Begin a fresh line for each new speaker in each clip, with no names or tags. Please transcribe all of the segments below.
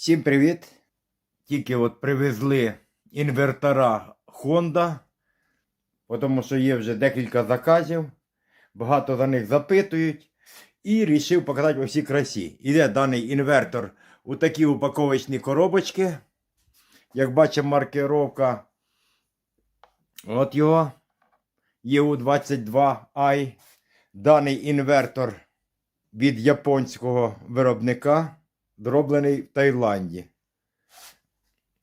Всім привіт! Тільки от привезли інвертора Honda, тому що є вже декілька заказів, багато за них запитують. І вирішив показати у всій красі. Іде даний інвертор у такі упаковочні коробочки. Як бачимо, маркировка от його EU22i. Даний інвертор від японського виробника, зроблений в Таїланді.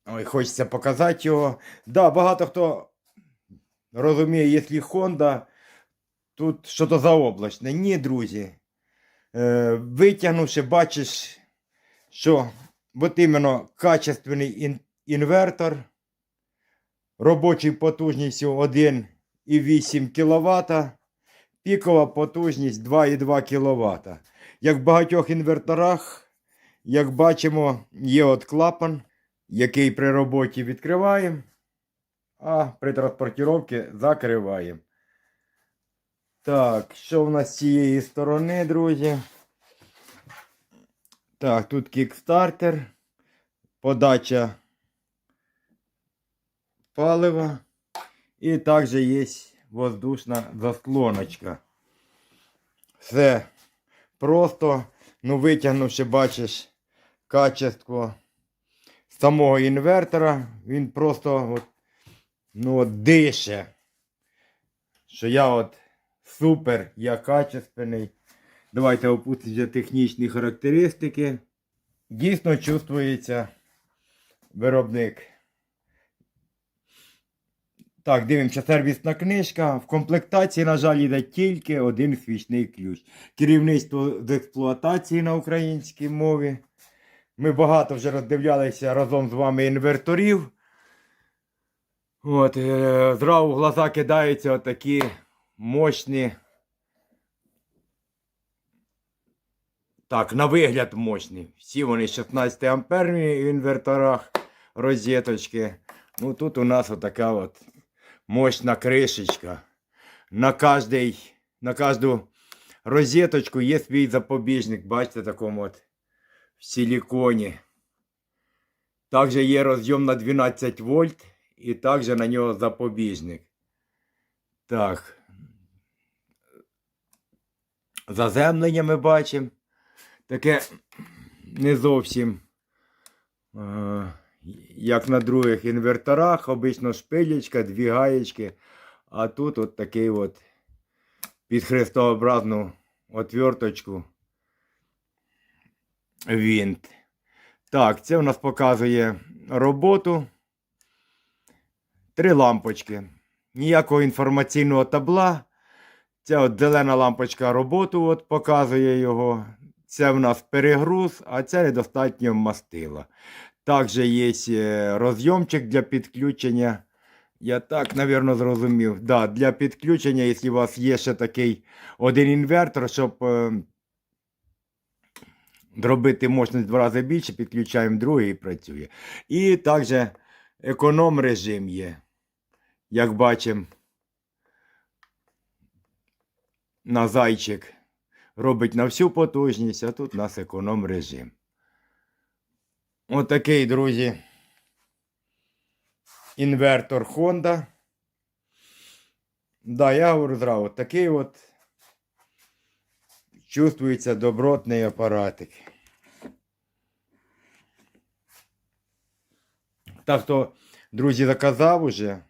Ой, хочеться показати його. Да, багато хто розуміє, якщо Honda, тут що то заоблачне. Ні, друзі. Е, витягнувши, бачиш, що от іменно качественний ін- інвертор, робочою потужністю 1,8 кВт, пікова потужність 2,2 кВт. Як в багатьох інверторах, як бачимо, є от клапан, який при роботі відкриваємо, а при транспортировці закриваємо. Так, що в нас з цієї сторони, друзі? Так, тут кікстартер, подача палива. І також є воздушна заслоночка. Все просто, ну витягнувши, бачиш, качество самого інвертора, він просто от, ну, от дише. Що я от супер, я качественний. Давайте опустимося технічні характеристики. Дійсно чувствується виробник. Так, дивимося, сервісна книжка. В комплектації, на жаль, йде тільки один свічний ключ. Керівництво з експлуатації на українській мові. Ми багато вже роздивлялися разом з вами інверторів. От, е, зразу в глаза кидаються отакі мощні. Так, на вигляд мощні. Всі вони 16 амперні в інверторах розеточки. Ну тут у нас отака от мощна кришечка. На кожний, на кожну розеточку є свій запобіжник. Бачите, такому от в силіконі. Також є розйом на 12 вольт і також на нього запобіжник. Так. Заземлення ми бачимо. Таке не зовсім. е, як на других інверторах, обично шпилечка, дві гаєчки. А тут от такий от під хрестообразну отверточку вінт. Так, це у нас показує роботу. Три лампочки. Ніякого інформаційного табла. Ця от зелена лампочка роботу от показує його. Це в нас перегруз, а це недостатньо мастила. Також є е, розйомчик для підключення. Я так, напевно, зрозумів. Да, для підключення, якщо у вас є ще такий один інвертор, щоб зробити мощність в два рази більше, підключаємо другий і працює. І також економ режим є. Як бачимо, на зайчик робить на всю потужність, а тут у нас економ режим. Отакий, друзі. Інвертор Honda. Да, я говорю зразу, такий от чувствується добротний апаратик. Так хто, друзі, заказав уже,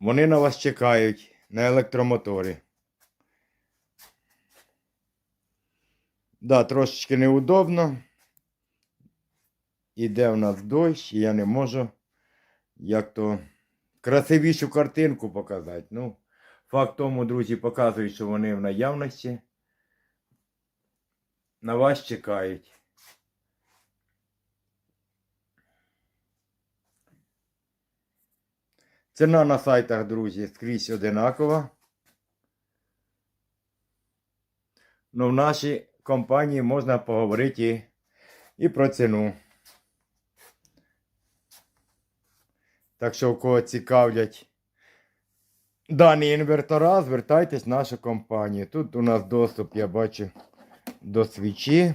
вони на вас чекають на електромоторі. Да, трошечки неудобно. Іде в нас дощ, і я не можу як то красивішу картинку показати. Ну, факт тому, друзі, показують, що вони в наявності. На вас чекають. Ціна на сайтах, друзі, скрізь одинакова. Ну, в нашій компанії можна поговорити і, і про ціну. Так що, у кого цікавлять дані інвертора, звертайтесь в нашу компанію. Тут у нас доступ, я бачу, до свічі.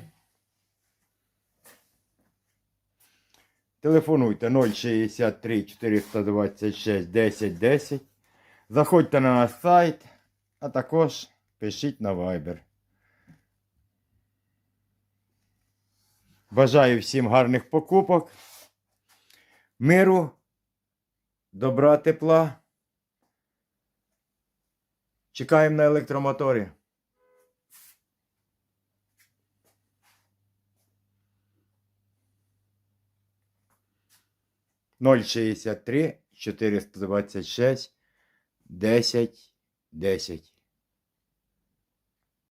Телефонуйте 063 426 10 10. Заходьте на наш сайт, а також пишіть на Viber. Бажаю всім гарних покупок, миру, добра, тепла. Чекаємо на електромоторі. Ноль шістдесят три чотириста двадцять шість десять десять.